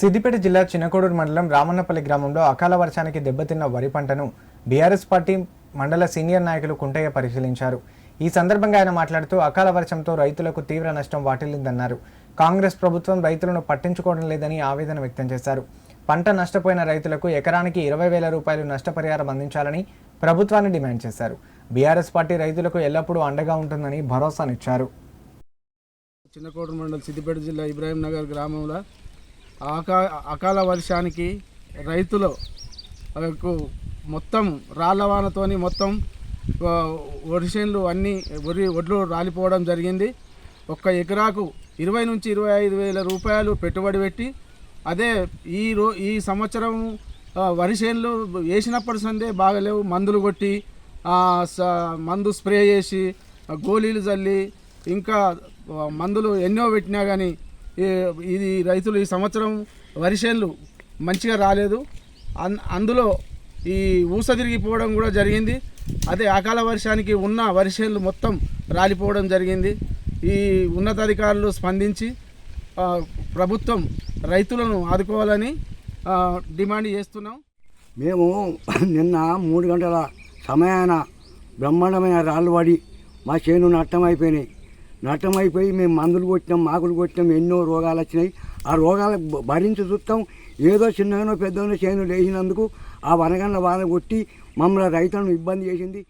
సిద్దిపేట జిల్లా చిన్నకోడూరు మండలం రామన్నపల్లి గ్రామంలో అకాల వర్షానికి దెబ్బతిన్న వరి పంటను బీఆర్ఎస్ పార్టీ మండల సీనియర్ నాయకులు కుంటయ్య పరిశీలించారు. ఈ సందర్భంగా ఆయన మాట్లాడుతూ అకాల వర్షంతో రైతులకు తీవ్ర నష్టం వాటిల్లిందన్నారు. కాంగ్రెస్ ప్రభుత్వం రైతులను పట్టించుకోవడం లేదని ఆవేదన వ్యక్తం చేశారు. పంట నష్టపోయిన రైతులకు ఎకరానికి ఇరవై వేల రూపాయలు నష్టపరిహారం అందించాలని ప్రభుత్వాన్ని డిమాండ్ చేశారు. బీఆర్ఎస్ పార్టీ రైతులకు ఎల్లప్పుడూ అండగా ఉంటుందని భరోసానిచ్చారు. చిన్నకోట మండలం సిద్దిపేట జిల్లా ఇబ్రాహీం నగర్ గ్రామంలో అకా అకాల వర్షానికి రైతులకు మొత్తం రాళ్ళ వానతోని మొత్తం ఆ, వరిసేన్లు అన్నీ వరి ఒడ్లు రాలిపోవడం జరిగింది. ఒక్క ఎకరాకు ఇరవై నుంచి ఇరవై ఐదు వేల రూపాయలు పెట్టుబడి పెట్టి అదే ఈ రో ఈ సంవత్సరం వరి చేనులు వేసినప్పటి సందే బాగలేవు. మందులు కొట్టి స- మందు స్ప్రే చేసి గోళీలు చల్లి ఇంకా మందులు ఎన్నో పెట్టినా కానీ ఇది రైతులు ఈ సంవత్సరం వరి చేనులు మంచిగా రాలేదు. అన్ అందులో ఈ ఊస తిరిగిపోవడం కూడా జరిగింది. అదే అకాల వర్షానికి ఉన్న వరి చేనులు మొత్తం రాలిపోవడం జరిగింది. ఈ ఉన్నతాధికారులు స్పందించి ప్రభుత్వం రైతులను ఆదుకోవాలని డిమాండ్ చేస్తున్నాం. మేము నిన్న మూడు గంటల సమయాన బ్రహ్మాండమైన రాళ్ళు పడి మా చేను నష్టమైపోయినాయి నష్టమైపోయి మేము మందులు కొట్టినాం మాకులు కొట్టినాం ఎన్నో రోగాలు వచ్చినాయి. ఆ రోగాలకు భరించి చూస్తాం. ఏదో చిన్నగానో పెద్దగానో చేను లేచినందుకు ఆ వనగండ్ల వాన కొట్టి మమ్మల్ని రైతులను ఇబ్బంది చేసింది.